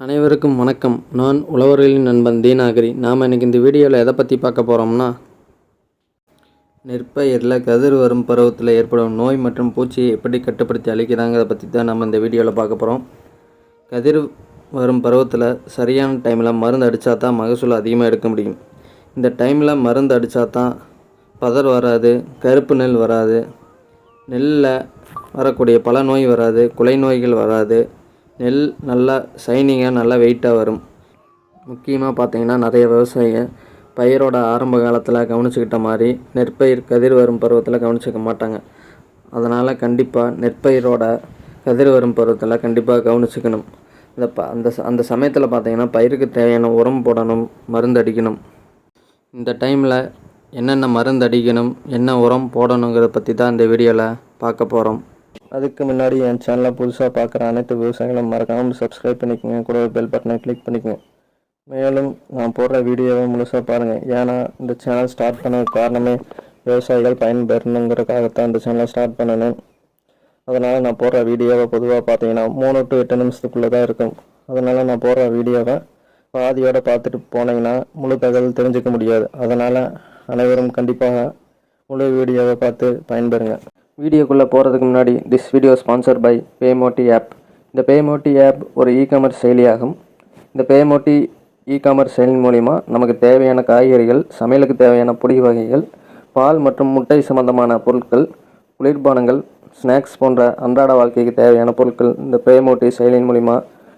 அனைவருக்கும் வணக்கம். நான் உழவர்களின் நண்பன் தீனாகரி. நாம் இன்றைக்கி இந்த வீடியோவில் எதை பற்றி பார்க்க போகிறோம்னா நெற்பயிரில் கதிர் வரும் பருவத்தில் ஏற்படும் நோய் மற்றும் பூச்சியை எப்படி கட்டுப்படுத்தி அழிக்கிறாங்கிறத பற்றி தான் நம்ம இந்த வீடியோவில் பார்க்க போகிறோம் கதிர் வரும் பருவத்தில் சரியான டைமில் மருந்து அடித்தா தான் மகசூல் அதிகமாக எடுக்க முடியும். இந்த டைமில் மருந்து அடித்தா தான் பதர் வராது கருப்பு நெல் வராது நெல்லில் வரக்கூடிய பல நோய் வராது குலை நோய்கள் வராது நெல் நல்லா ஷைனிங்காக நல்லா வெயிட்டாக வரும். முக்கியமாக பார்த்திங்கன்னா நிறைய விவசாயிங்க பயிரோட ஆரம்ப காலத்தில் கவனிச்சுக்கிட்ட மாதிரி நெற்பயிர் கதிர் வரும் பருவத்தில் கவனிச்சிக்க மாட்டாங்க. அதனால் கண்டிப்பாக நெற்பயிரோட கதிர் வரும் பருவத்தில் கண்டிப்பாக கவனிச்சுக்கணும். இந்த ப அந்த ச- அந்த சமயத்தில் பார்த்தீங்கன்னா பயிருக்கு தேவையான உரம் போடணும் மருந்து அடிக்கணும். இந்த டைமில் என்னென்ன மருந்து அடிக்கணும் என்ன உரம் போடணுங்கிறத பற்றி தான் இந்த வீடியோவில் பார்க்க போகிறோம் அதுக்கு முன்னாடி என் சேனலை புதுசாக பார்க்குற அனைத்து விவசாயிகளும் மறக்காமல் சப்ஸ்கிரைப் பண்ணிக்கோங்க. கூட பெல் பட்டனை கிளிக் பண்ணிக்கோங்க. மேலும் நான் போடுற வீடியோவை முழுசாக பாருங்கள் ஏன்னா இந்த சேனல் ஸ்டார்ட் பண்ண காரணமே விவசாயிகள் பயன்பெறணுங்கிறதுக்காகத்தான் இந்த சேனலை ஸ்டார்ட் பண்ணினேன் அதனால் நான் போடுற வீடியோவை பொதுவாக பார்த்தீங்கன்னா மூணு டு எட்டு நிமிஷத்துக்குள்ளே தான் இருக்கும். அதனால் நான் போடுற வீடியோவை பாதியோடு பார்த்துட்டு போனீங்கன்னா முழு தகவல் தெரிஞ்சுக்க முடியாது. அதனால் அனைவரும் கண்டிப்பாக முழு வீடியோவை பார்த்து பயன்பெறுங்க. வீடியோக்குள்ளே போகிறதுக்கு முன்னாடி this video sponsor by பேமோட்டி app இந்த பேமோட்டி ஆப் ஒரு இ காமர்ஸ் செயலியாகும். இந்த பேமோட்டி இ காமர்ஸ் செயலின் மூலிமா நமக்கு தேவையான காய்கறிகள் சமையலுக்கு தேவையான பொடி வகைகள் பால் மற்றும் முட்டை சம்பந்தமான பொருட்கள் குளிர்பானங்கள் ஸ்நாக்ஸ் போன்ற அன்றாட வாழ்க்கைக்கு தேவையான பொருட்கள் இந்த பேமோட்டி செயலியின் மூலிமா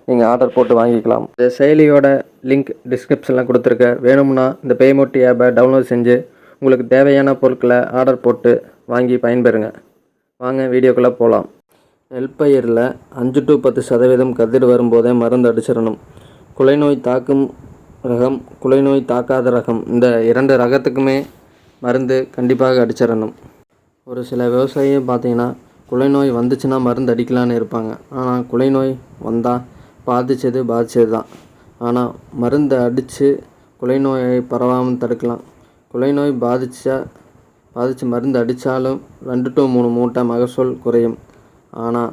நீங்கள் ஆர்டர் போட்டு வாங்கிக்கலாம். இந்த செயலியோட லிங்க் டிஸ்கிரிப்ஷனில் கொடுத்துருக்க. வேணும்னா இந்த பேமோட்டி ஆப்பை டவுன்லோட் செஞ்சு உங்களுக்கு தேவையான பொருட்களை ஆர்டர் போட்டு வாங்கி பயன்பெறுங்க. வாங்க வீடியோக்குள்ளே போகலாம் நெல்பயிரில் அஞ்சு டு பத்து சதவீதம் கதிர் வரும்போதே மருந்து அடிச்சிடணும். குலைநோய் தாக்கும் ரகம் குலைநோய் தாக்காத ரகம். இந்த இரண்டு ரகத்துக்குமே மருந்து கண்டிப்பாக அடிச்சிடணும். ஒரு சில விவசாயி பார்த்தீங்கன்னா குலைநோய் வந்துச்சுன்னா மருந்து அடிக்கலான்னு இருப்பாங்க. ஆனால் குலைநோய் வந்தால் பாதித்தது பாதித்தது தான் ஆனால் மருந்தை அடித்து குலைநோயை பரவாமல் தடுக்கலாம். குலைநோய் பாதித்தா பாதித்து மருந்து அடித்தாலும் ரெண்டு டு மூணு மூட்டை மகசூல் குறையும். ஆனால்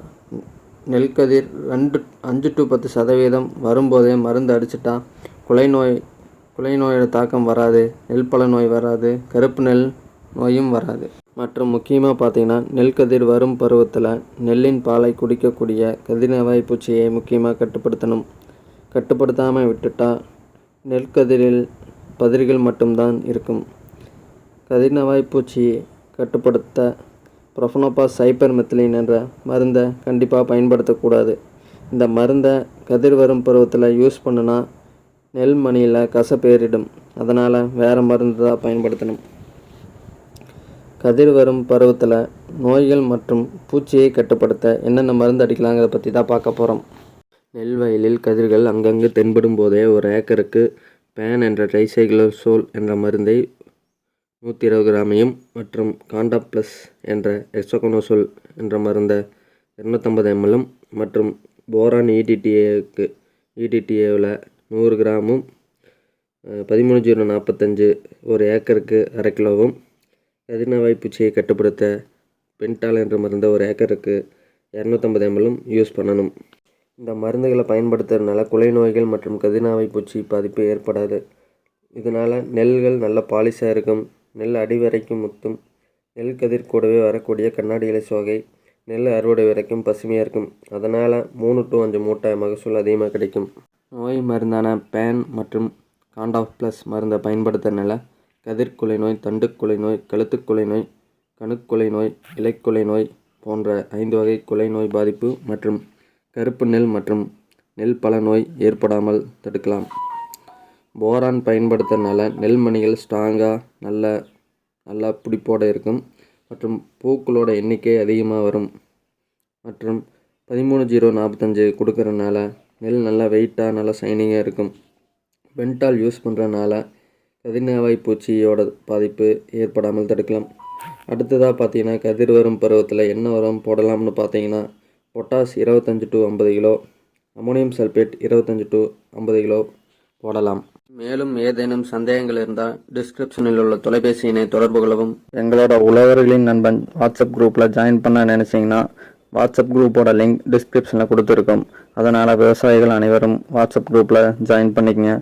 நெல்கதிர் ரெண்டு அஞ்சு டு பத்து சதவீதம் வரும்போதே மருந்து அடிச்சிட்டா குலை நோய் குலை நோயோட தாக்கம் வராது நெல் பல நோய் வராது கருப்பு நெல் நோயும் வராது. மற்றும் முக்கியமாக பார்த்தீங்கன்னா நெல் கதிர் வரும் பருவத்தில் நெல்லின் பாலை குடிக்கக்கூடிய கதிர்நவாய் பூச்சியை முக்கியமாக கட்டுப்படுத்தணும். கட்டுப்படுத்தாமல் விட்டுட்டால் நெல்கதிரில் பதிர்கள் மட்டும்தான் இருக்கும். கதிர்நவாய் பூச்சியை கட்டுப்படுத்த ப்ரொஃபனோபாஸ் சைப்பர் மெத்திலின் என்ற மருந்தை கண்டிப்பாக பயன்படுத்தக்கூடாது. இந்த மருந்தை கதிர் வரும் பருவத்தில் யூஸ் பண்ணுனா நெல் மணியில் கசப்பேறிடும். அதனால் வேறு மருந்து தான் பயன்படுத்தணும். கதிர் வரும் பருவத்தில் நோய்கள் மற்றும் பூச்சியை கட்டுப்படுத்த என்னென்ன மருந்து அடிக்கலாங்கிறத பற்றி தான் பார்க்க போகிறோம் நெல் வயலில் கதிர்கள் அங்கங்கு தென்படும் போதே ஒரு ஏக்கருக்கு பேன் என்ற ட்ரைசைக்ளோசோல் என்ற மருந்தை நூற்றி இருபது கிராமையும் மற்றும் காண்டா ப்ளஸ் என்ற எக்ஸோகனோசோல் என்ற மருந்தை இரநூத்தம்பது எம்எல்லும் மற்றும் போரான் இடிடிஏக்கு இடிடிஏவில் நூறு கிராமும் பதிமூணு ஜீரோ நாற்பத்தஞ்சு ஒரு ஏக்கருக்கு அரை கிலோவும் கதிர்நவாய் பூச்சியை கட்டுப்படுத்த பென்டால் என்ற மருந்தை ஒரு ஏக்கருக்கு இரநூத்தம்பது எம்எல்லும் யூஸ் பண்ணணும். இந்த மருந்துகளை பயன்படுத்துறதுனால குலை நோய்கள் மற்றும் கதிர்நாவை பூச்சி பாதிப்பு ஏற்படாது. இதனால் நெல்கள் நல்ல பாலிஷாக இருக்கும். நெல் அடி வரைக்கும் முத்தும் நெல் கதிர் கூடவே வரக்கூடிய கண்ணாடி இலை சோகை நெல் அறுவடை வரைக்கும் பசுமையாக இருக்கும். அதனால் மூணு டு அஞ்சு மூட்டை மகசூல் அதிகமாக கிடைக்கும். நோய் மருந்தான பேன் மற்றும் காண்டாஃப் ப்ளஸ் மருந்தை பயன்படுத்துறதுனால கதிர்குலை நோய் தண்டுக்குலை நோய் கழுத்துக்குலை நோய் கணுக்குலை நோய் இலைக்குலை நோய் போன்ற ஐந்து வகை குலை நோய் பாதிப்பு மற்றும் கருப்பு நெல் மற்றும் நெல் பல நோய் ஏற்படாமல் தடுக்கலாம். போரான் பயன்படுத்துறதுனால நெல்மணிகள் ஸ்ட்ராங்காக நல்ல நல்லா பிடிப்போட இருக்கும். மற்றும் பூக்களோட எண்ணிக்கை அதிகமாக வரும். மற்றும் பதிமூணு ஜீரோ நாற்பத்தஞ்சு கொடுக்கறனால நெல் நல்லா வெயிட்டாக நல்லா சைனிங்காக இருக்கும். பென்டால் யூஸ் பண்ணுறனால கதிர்நாவாய் பூச்சியோட பாதிப்பு ஏற்படாமல் தடுக்கலாம். அடுத்ததாக பார்த்தீங்கன்னா கதிர் வரும் பருவத்தில் என்ன உரம் போடலாம்னு பார்த்தீங்கன்னா பொட்டாஸ் இருபத்தஞ்சு டு ஐம்பது கிலோ அமோனியம் சல்பேட் இருபத்தஞ்சு டு ஐம்பது கிலோ போடலாம். மேலும் ஏதேனும் சந்தேகங்கள் இருந்தால் டிஸ்கிரிப்ஷனில் உள்ள தொலைபேசி எண்ணை தொடர்பு கொள்ளவும். எங்களோட உழவர்களின் நண்பன் வாட்ஸ்அப் குரூப்பில் ஜாயின் பண்ண நினச்சிங்கன்னா வாட்ஸ்அப் குரூப்போட லிங்க் டிஸ்கிரிப்ஷனில் கொடுத்துருக்கோம். அதனால் விவசாயிகள் அனைவரும் வாட்ஸ்அப் குரூப்பில் ஜாயின் பண்ணிக்கங்க.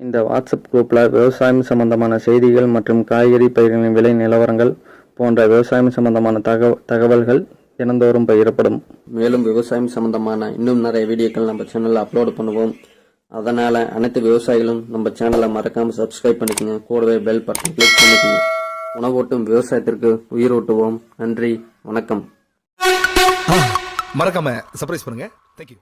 இந்த வாட்ஸ்அப் குரூப்பில் விவசாயம் சம்பந்தமான செய்திகள் மற்றும் காய்கறி பயிர்களின் விலை நிலவரங்கள் போன்ற விவசாயம் சம்பந்தமான தகவ தகவல்கள் தினந்தோறும் பகிரப்படும். மேலும் விவசாயம் சம்பந்தமான இன்னும் நிறைய வீடியோக்கள் நம்ம சேனலில் அப்லோட் பண்ணுவோம். அதனால் அனைத்து விவசாயிகளும் நம்ம சேனலை மறக்காமல் சப்ஸ்கிரைப் பண்ணிக்கங்க. கூடவே பெல் பட்டன் கிளிக் பண்ணிக்கங்க. உணவூட்டும் விவசாயத்திற்கு உயிரூட்டுவோம். நன்றி. வணக்கம். மறக்காம சர்ப்ரைஸ் பண்ணுங்க. தேங்க்யூ